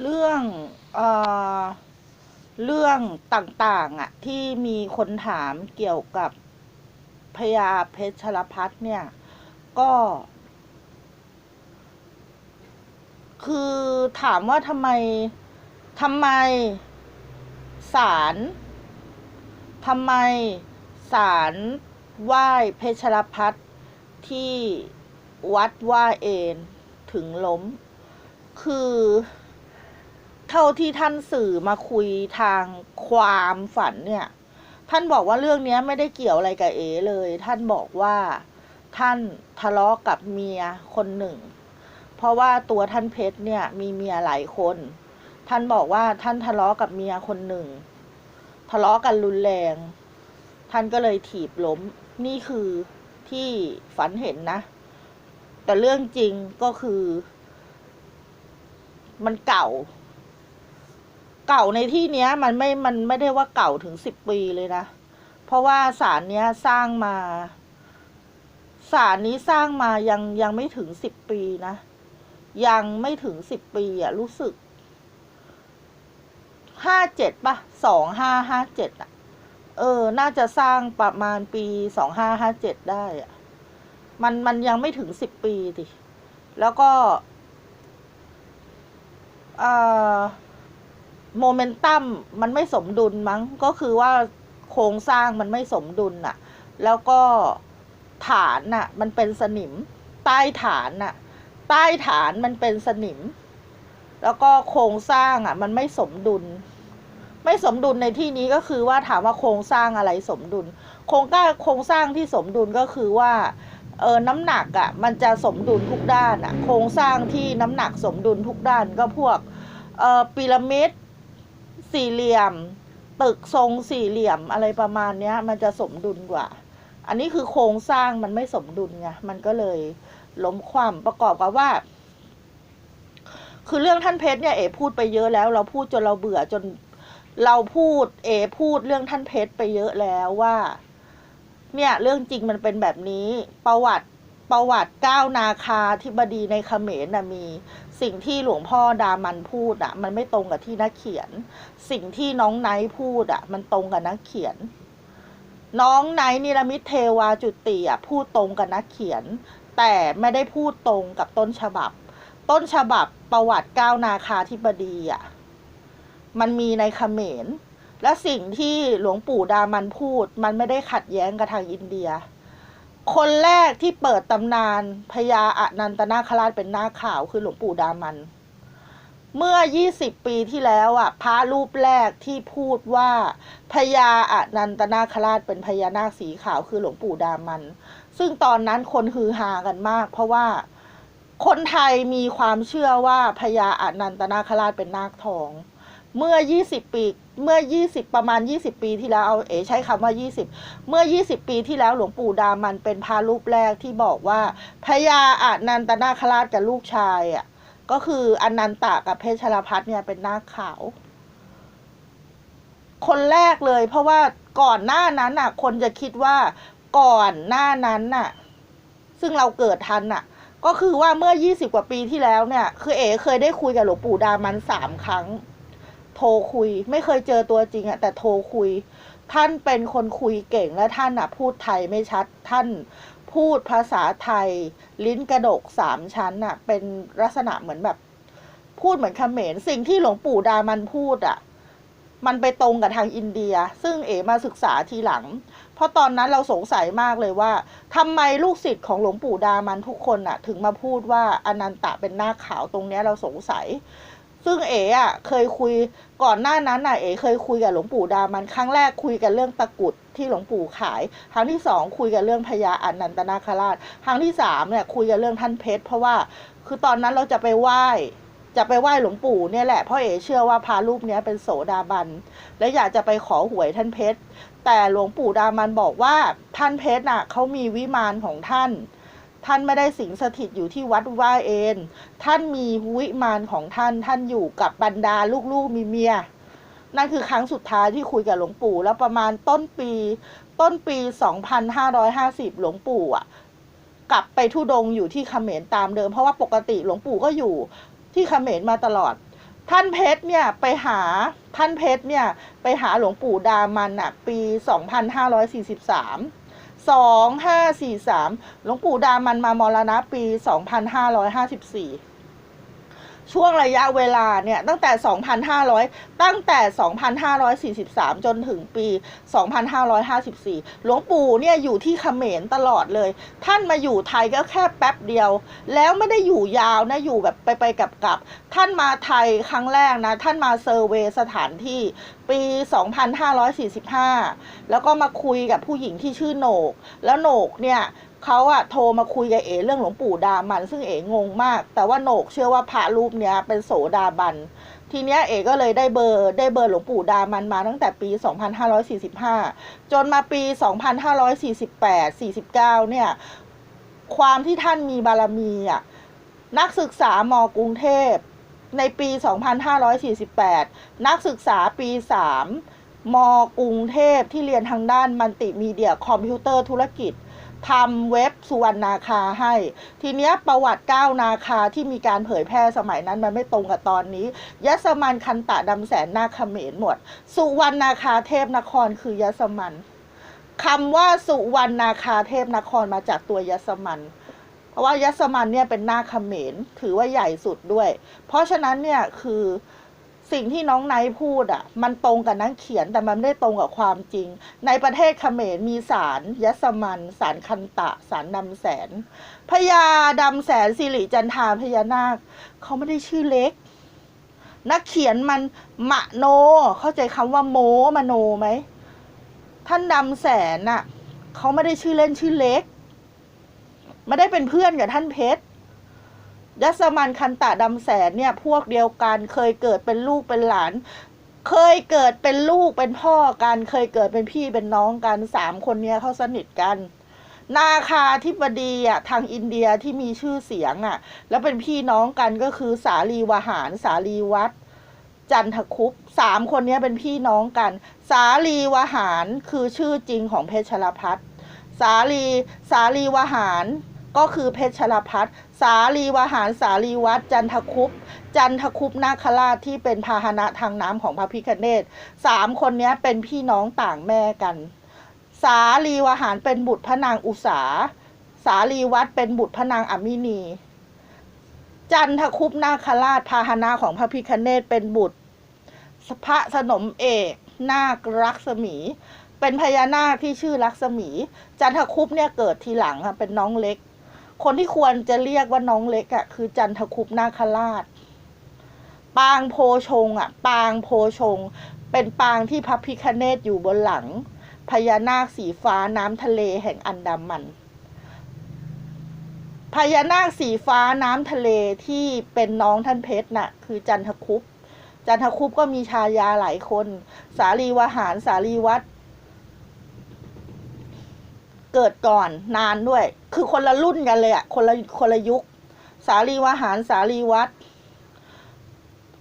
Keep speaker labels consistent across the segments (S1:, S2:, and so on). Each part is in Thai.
S1: เรื่องเอ่อเรื่องต่างๆอะที่มีคนถามเกี่ยวกับพญาเพชรพัฒน์เนี่ย ก็ คือถามว่าทำไมทำไมศาลทำไมศาลไหว้เพชรพัฒน์ที่วัดว่าเอนถึงล้ม คือ เท่าที่ท่านสื่อมาคุยทางความฝันเนี่ย ท่านบอกว่าเรื่องนี้ไม่ได้เกี่ยวอะไรกับเอเลย ท่านบอกว่าท่านทะเลาะกับเมียคนหนึ่ง เพราะว่าตัวท่านเพชรเนี่ยมีเมียหลายคน ท่านบอกว่าท่านทะเลาะกับเมียคนหนึ่ง ทะเลาะกันรุนแรง ท่านก็เลยถีบล้มนี่คือที่ฝันเห็นนะ แต่เรื่องจริงก็คือ มันเก่า เก่าในที่เนี้ย มันไม่ มันไม่ได้ว่าเก่าถึงสิบปีเลยนะ เพราะว่าศาลเนี้ยสร้างมาศาลนี้สร้างมายังยังไม่ถึงสิบปีนะ ยังไม่ถึงสิบปีอะรู้สึกห้าเจ็ดปะสองห้าห้าเจ็ดอะเออ น่าจะสร้างประมาณปีสองห้าห้าเจ็ดได้อะมันมันยังไม่ถึงสิบปีดิแล้วก็อ่อ โมเมนตัมมันไม่สมดุลมั้ง ก็คือว่าโครงสร้างมันไม่สมดุลน่ะ แล้วก็ฐานน่ะ มันเป็นสนิม ใต้ฐานน่ะ ใต้ฐานมันเป็นสนิม แล้วก็โครงสร้างอะ มันไม่สมดุล ไม่สมดุลในที่นี้ก็คือว่าถามว่าโครงสร้างอะไรสมดุล โครงก้าโครงสร้างที่สมดุลก็คือว่าเออน้ำหนักอะ่ะมันจะสมดุลทุกด้านอะ่ะ โครงสร้างที่น้ำหนักสมดุลทุกด้านก็พวกเออพีระมิด สี่เหลี่ยม ตึกทรงสี่เหลี่ยมอะไรประมาณเนี้ย มันจะสมดุลกว่า อันนี้คือโครงสร้างมันไม่สมดุลไงมันก็เลยล้มคว่ำประกอบกับว่า คือเรื่องท่านเพชรเนี่ยเอพูดไปเยอะแล้ว เราพูดจนเราเบื่อจนเราพูด เอ พูดเรื่องท่านเพชรไปเยอะแล้วว่า เนี่ย เรื่องจริงมันเป็นแบบนี้ ประวัติประวัติก้าวนาคาธิบดีในเขมรนะมี สิ่งที่หลวงพ่อดามันพูดอะมันไม่ตรงกับที่นักเขียน สิ่งที่น้องไนท์พูดอะมันตรงกับนักเขียน น้องไนท์นิรมิตเทวาจุติอะพูดตรงกับนักเขียน แต่ไม่ได้พูดตรงกับต้นฉบับ ต้นฉบับประวัติก้าวนาคาธิบดีอะมันมีในเขมร และสิ่งที่หลวงปู่ดามันพูด มันไม่ได้ขัดแย้งกับทางอินเดีย คนแรกที่เปิดตำนานพญาอนันตนาคราชเป็นหน้าขาวคือหลวงปู่ดามัน เมื่อ 20 ปีที่แล้วอะพระรูปแรกที่พูดว่าพญาอนันตนาคราชเป็นพญานาคสีขาวคือหลวงปู่ดามัน ซึ่งตอนนั้นคนฮือฮากันมาก เพราะว่าคนไทยมีความเชื่อว่าพญาอนันตนาคราชเป็นนาคทอง เมื่อ 20 ปี เมื่อ 20 ประมาณ 20 ปีที่แล้วเอาเอ๋ใช้คำว่า 20 เมื่อ 20 ปีที่แล้วหลวงปู่ดามันเป็นพารูปแรกที่บอกว่าพญาอานันตนาคราชกับลูกชายอะก็คืออนันตะกับเพชรพัฒน์เนี่ยเป็นนาคขาว คนแรกเลย เพราะว่าก่อนหน้านั้นน่ะ คนจะคิดว่าก่อนหน้านั้นน่ะ ซึ่งเราเกิดทันน่ะ ก็คือว่าเมื่อ 20 กว่าปีที่แล้วเนี่ย คือเอ๋เคยได้คุยกับหลวงปู่ดามันสามครั้ง โทรคุย ไม่เคยเจอตัวจริงอะแต่โทรคุย ท่านเป็นคนคุยเก่งและท่านอะพูดไทยไม่ชัด ท่านพูดภาษาไทย ลิ้นกระดกสามชั้นอะเป็นลักษณะเหมือนแบบ พูดเหมือนเขมรสิ่งที่หลวงปู่ดามันพูดอะมันไปตรงกับทางอินเดีย ซึ่งเอ๋มาศึกษาทีหลัง เพราะตอนนั้นเราสงสัยมากเลยว่าทำไมลูกศิษย์ของหลวงปู่ดามันทุกคนอะถึงมาพูดว่าอนันตะเป็นหน้าขาวตรงเนี้ยเราสงสัย ซึ่งเอ๋อะเคยคุยก่อนหน้านั้นน่ะเอ๋เคยคุยกับหลวงปู่ดามันครั้งแรกคุยกันเรื่องตะกุดที่หลวงปู่ขาย ครั้งที่สองคุยกันเรื่องพญาอนันตนาคราช ครั้งที่สามเนี่ยคุยกันเรื่องท่านเพชรเพราะว่าคือตอนนั้นเราจะไปไหว้จะไปไหว้หลวงปู่เนี่ยแหละเพราะเอ๋เชื่อว่าพารูปนี้เป็นโสดาบัน และอยากจะไปขอหวยท่านเพชร แต่หลวงปู่ดามันบอกว่าท่านเพชรน่ะเขามีวิมานของท่าน ท่านไม่ได้สิงสถิตอยู่ที่วัดว่าเอนท่านมีวิมานของท่านท่านอยู่กับบรรดาลูกๆมีเมียนั่นคือครั้งสุดท้ายที่คุยกับหลวงปู่ แล้วประมาณต้นปี ต้นปี 2550 หลวงปู่อะ กลับไปทุดงอยู่ที่เขมรตามเดิม เพราะว่าปกติหลวงปู่ก็อยู่ที่เขมรมาตลอด ท่านเพชรเนี่ยไปหาท่านเพชรเนี่ย ไปหาหลวงปู่ดามันอะปี 2543 2543 หลวงปู่ดามันมามรณะปี 2554 ช่วงระยะเวลาเนี่ยตั้งแต่ 2,500 ตั้งแต่ 2,543 จนถึงปี 2,554 หลวงปู่เนี่ยอยู่ที่เขมรตลอดเลย ท่านมาอยู่ไทยก็แค่แป๊บเดียว แล้วไม่ได้อยู่ยาวนะอยู่แบบไปไปกับกับท่านมาไทยครั้งแรกนะ ท่านมาเซอร์เวยสถานที่ปี 2545 แล้วก็มาคุยกับผู้หญิงที่ชื่อโหนก แล้วโหนกเนี่ยเขาอะโทรมาคุยกับเอ๋เรื่องหลวงปู่ดามัน ซึ่งเอ๋งงมาก แต่ว่าโหนกเชื่อว่าพระรูปเนี้ยเป็นโสดาบัน ทีเนี้ยเอ๋ก็เลยได้เบอร์ได้เบอร์หลวงปู่ดามันมาตั้งแต่ปี 2545 จนมาปี 2548 49 เนี่ย ความที่ท่านมีบารมีอะนักศึกษามกรุงเทพ ในปี 2548 นักศึกษาปี 3มกรุงเทพที่เรียนทางด้านมัลติมีเดียคอมพิวเตอร์ธุรกิจ ทำเว็บสุวรรณนาคาให้ ทีเนี้ยประวัติก้าวนาคาที่มีการเผยแพร่สมัยนั้นมันไม่ตรงกับตอนนี้ยสมันคันตะดำแสนนาคเขมรหมด สุวรรณนาคาเทพนครคือยสมันคำว่าสุวรรณนาคาเทพนครมาจากตัวยสมันเพราะว่ายสมันเนี่ยเป็นนาคเขมรถือว่าใหญ่สุดด้วย เพราะฉะนั้นเนี่ยคือ สิ่งที่น้องไนท์พูดอะ มันตรงกับนักเขียนแต่มันไม่ได้ตรงกับความจริง ในประเทศเขมรมีสารยสมันสารคันตะสารดำแสนพญาดำแสนสิริจันทาพญานาคเขาไม่ได้ชื่อเล็ก นักเขียนมันมโน เข้าใจคำว่าโมมโนไหมท่านดำแสนน่ะเขาไม่ได้ชื่อเล่นชื่อเล็กไม่ได้เป็นเพื่อนกับท่านเพชร ยัสมันคันตะดำแสนเนี่ยพวกเดียวกันเคยเกิดเป็นลูกเป็นหลาน เคยเกิดเป็นลูกเป็นพ่อกันเคยเกิดเป็นพี่เป็นน้องกันสามคนเนี้ยเขาสนิทกัน นาคาธิบดีอะทางอินเดียที่มีชื่อเสียงอะ แล้วเป็นพี่น้องกันก็คือสาลีวหารสาลีวัดจันทคุปสามคนเนี้ยเป็นพี่น้องกัน สาลีวหารคือชื่อจริงของเพชรพัฒน์สาลีสาลีวหาร ก็คือเพชรพัฒน์สาลีวหารสาลีวัดจันทคุปจันทคุปนาคราชที่เป็นพาหนะทางน้ำของพระพิคเนตสามคนนี้เป็นพี่น้องต่างแม่กัน สาลีวหารเป็นบุตรพระนางอุสาสาลีวัดเป็นบุตรพระนางอมินี จันทคุปนาคราชพาหนะของพระพิคเนตเป็นบุตรพระสนมเอกนาครักษมี เป็นพญานาคที่ชื่อลักษมี จันทคุปเนี่ยเกิดทีหลังอะเป็นน้องเล็ก คนที่ควรจะเรียกว่าน้องเล็กอะคือจันทคุปนาคราช ปางโพชงอะปางโพชง เป็นปางที่พระพิคเนตอยู่บนหลัง พญานาคสีฟ้าน้ำทะเลแห่งอันดามัน พญานาคสีฟ้าน้ำทะเลที่เป็นน้องท่านเพชรน่ะ คือจันทคุปจันทคุปก็มีชายาหลายคน สาลีวหารสาลีวัด เกิดก่อนนานด้วย คือคนละรุ่นกันเลยอะคนละคนละยุค สาลีวหารสาลีวัด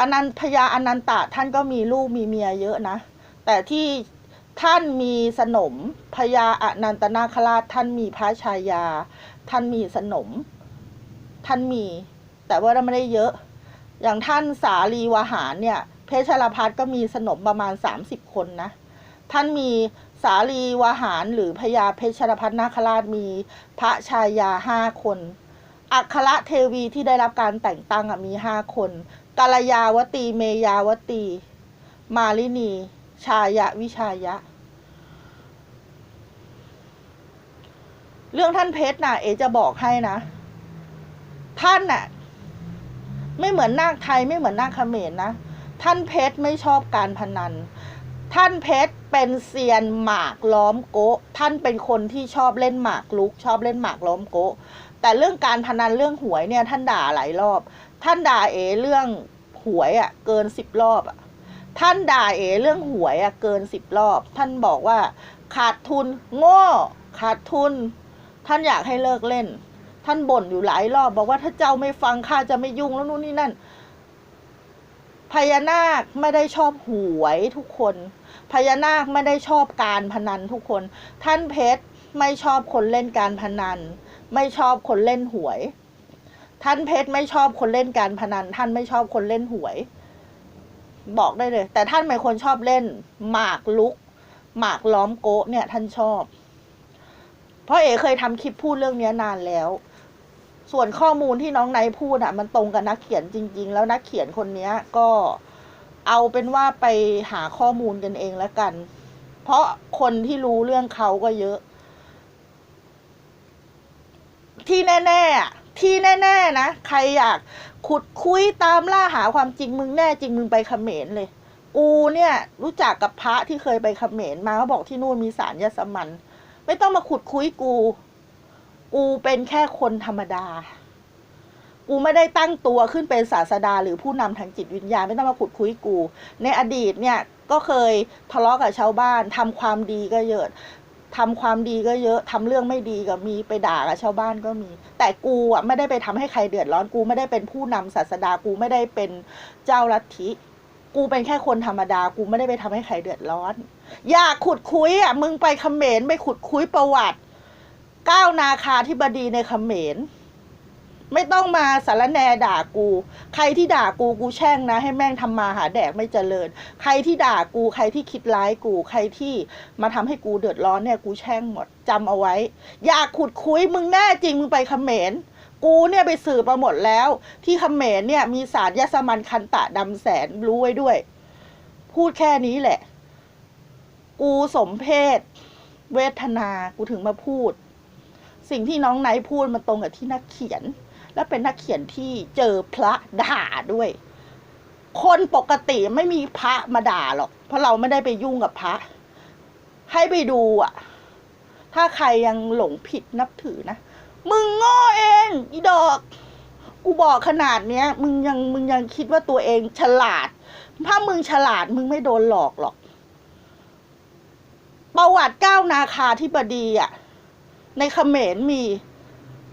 S1: อนันต์พญาอนันตะท่านก็มีลูกมีเมียเยอะนะ แต่ที่ท่านมีสนมพญาอนันตนาคราชท่านมีพระชายา ท่านมีสนม ท่านมี แต่ว่าไม่ได้เยอะ อย่างท่านสาลีวหารเนี่ย เพชรพัฒน์ก็มีสนมประมาณ30คนนะ ท่านมี สาลีวหารหรือพญาเพชรพัฒนาคราชมีพระชายาห้าคน อัครเทวีที่ได้รับการแต่งตั้งมีห้าคนกาลยาวตีเมยาวตี มาลินี ชายะวิชายะ เรื่องท่านเพชรนะเอจะบอกให้นะ ท่านน่ะ ไม่เหมือนนาคไทยไม่เหมือนนาคเขมรนะท่านเพชรไม่ชอบการพนัน ท่านเพชรเป็นเซียนหมากล้อมโกะท่านเป็นคนที่ชอบเล่นหมากลุก ชอบเล่นหมากล้อมโกะแต่เรื่องการพนันเรื่องหวยเนี่ย ท่านด่าหลายรอบ ท่านด่าเอเรื่องหวยอะ่ะ เกินสิบรอบอะ่ะท่านด่าเอเรื่องหวยอะ่ะเกินสิบรอบ ท่านบอกว่า ขาดทุนโง่ ขาดทุน ท่านอยากให้เลิกเล่น ท่านบ่นอยู่หลายรอบ บอกว่าถ้าเจ้าไม่ฟังข้าจะไม่ยุ่งแล้วนู่นนี่นั่นพญานาคไม่ได้ชอบหวยทุกคน พญานาคไม่ได้ชอบการพนันทุกคน ท่านเพชรไม่ชอบคนเล่นการพนัน ไม่ชอบคนเล่นหวย ท่านเพชรไม่ชอบคนเล่นการพนัน ท่านไม่ชอบคนเล่นหวย บอกได้เลย แต่ท่านเป็นคนชอบเล่น หมากลุก หมากล้อมโกะเนี่ย ท่านชอบ เพราะเอ๋เคยทำคลิปพูดเรื่องนี้นานแล้ว ส่วนข้อมูลที่น้องไนพูดอะมันตรงกับนักเขียนจริง ๆ แล้วนักเขียนคนนี้ก็ เอาเป็นว่าไปหาข้อมูลกันเองแล้วกัน เพราะคนที่รู้เรื่องเขาก็เยอะ ที่แน่ ๆ ที่แน่ ๆ นะ ใครอยากขุดคุยตามล่าหาความจริงมึงแน่จริงมึงไปเขมรเลย กูเนี่ย รู้จักกับพระที่เคยไปเขมรมาเขาบอกที่นู่นมีสารยสมัน ไม่ต้องมาขุดคุยกู กูเป็นแค่คนธรรมดา กูไม่ได้ตั้งตัวขึ้นเป็นศาสดา หรือผู้นำทางจิตวิญญาณไม่ต้องมาขุดคุยกู ในอดีตเนี่ยก็เคยทะเลาะกับชาวบ้านทำความดีก็เยอะทำความดีก็เยอะทำเรื่องไม่ดีก็มีไปด่ากับชาวบ้านก็มี แต่กูอะไม่ได้ไปทำให้ใครเดือดร้อนกูไม่ได้เป็นผู้นำศาสดากูไม่ได้เป็นเจ้าลัทธิ กูเป็นแค่คนธรรมดา กูไม่ได้ไปทำให้ใครเดือดร้อน อยากขุดคุยอะมึงไปเขมรไปขุดคุยประวัติก้าวนาคาธิบดีในเขมร ไม่ต้องมาสารแนด่ากู ใครที่ด่ากูกูแช่งนะ ให้แม่งทำมาหาแดกไม่เจริญ ใครที่ด่ากูใครที่คิดร้ายกู ใครที่มาทำให้กูเดือดร้อนเนี่ยกูแช่งหมดจำเอาไว้ อยากขุดคุยมึงแน่จริงมึงไปเขมรกูเนี่ยไปสืบมาหมดแล้ว ที่เขมรเนี่ยมีสารยาสมันคันตะดำแสนรู้ไว้ด้วย พูดแค่นี้แหละ กูสมเพศ เวทนากูถึงมาพูด สิ่งที่น้องไนท์พูดมันตรงกับที่นักเขียน และเป็นนักเขียนที่เจอพระด่าด้วย คนปกติไม่มีพระมาด่าหรอก เพราะเราไม่ได้ไปยุ่งกับพระ ให้ไปดูอะถ้าใครยังหลงผิดนับถือนะ มึงโง่เองอีดอก กูบอกขนาดเนี้ย มึงยังมึงยังคิดว่าตัวเองฉลาด ถ้ามึงฉลาดมึงไม่โดนหลอกหรอกประวัติก้าวนาคาธิบดีอะในเขมรมี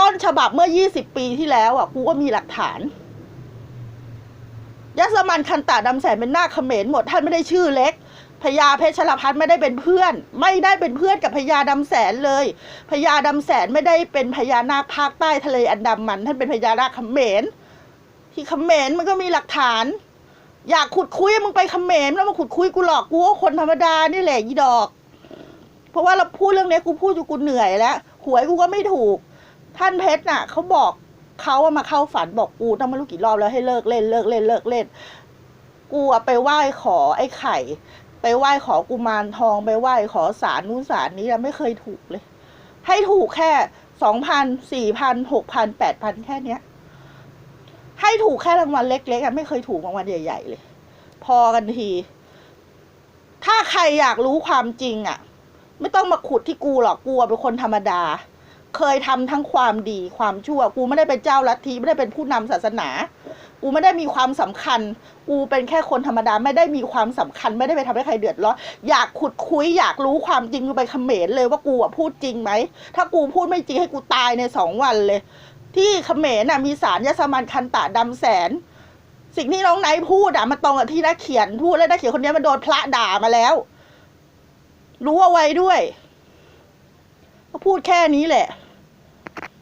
S1: ต้นฉบับเมื่อ 20 ปีที่แล้วอะกูก็มีหลักฐานยศมันคันตาดำแสนเป็นหน้าคเขมรหมดท่านไม่ได้ชื่อเล็กพญาเพชรพัฒน์ไม่ได้เป็นเพื่อน ไม่ได้เป็นเพื่อนกับพญาดำแสนเลยพญาดำแสนไม่ได้เป็นพญานาคภาคใต้ทะเลอันดามัน ท่านเป็นพญานาคเขมรที่เขมรมันก็มีหลักฐาน อยากขุดคุยมึงไปเขมรแล้วมาขุดคุยกูหลอกกูก็คนธรรมดานี่แหละยีดอก เพราะว่าเราพูดเรื่องนี้กูพูดจนกูเหนื่อยแล้วหวยกูก็ไม่ถูก ท่านเพชรน่ะเขาบอกเขาอะมาเข้าฝันบอกกูต้องไม่รู้กี่รอบแล้วให้เลิกเล่นเลิกเล่นเลิกเล่น กูอะไปไหว้ขอไอ้ไข่ ไปไหว้ขอกุมารทองไปไหว้ขอสารนู้นสารนี้อะไม่เคยถูกเลย ให้ถูกแค่สองพันสี่พันหกพันแปดพันแค่เนี้ย ให้ถูกแค่รางวัลเล็กๆอะไม่เคยถูกรางวัลใหญ่ๆเลย พอกันที ถ้าใครอยากรู้ความจริงอะไม่ต้องมาขุดที่กูหรอกกูอะเป็นคนธรรมดา เคยทำทั้งความดีความชั่ว กูไม่ได้เป็นเจ้าลัทธิไม่ได้เป็นผู้นำศาสนา กูไม่ได้มีความสำคัญ กูเป็นแค่คนธรรมดาไม่ได้มีความสำคัญ ไม่ได้ไปทำให้ใครเดือดร้อนอยากขุดคุยอยากรู้ความจริงกูไปเขมรเลยว่ากูอะพูดจริงไหมถ้ากูพูดไม่จริงให้กูตายในสองวันเลย ที่เขมรน่ะมีสารยาสมันคันตะดำแสน สิ่งที่น้องไนท์พูดอะมันตรงกับที่นักเขียนพูดแล้วนักเขียนคนนี้มันโดนพระด่ามาแล้ว รู้เอาไว้ด้วย ก็พูดแค่นี้แหละ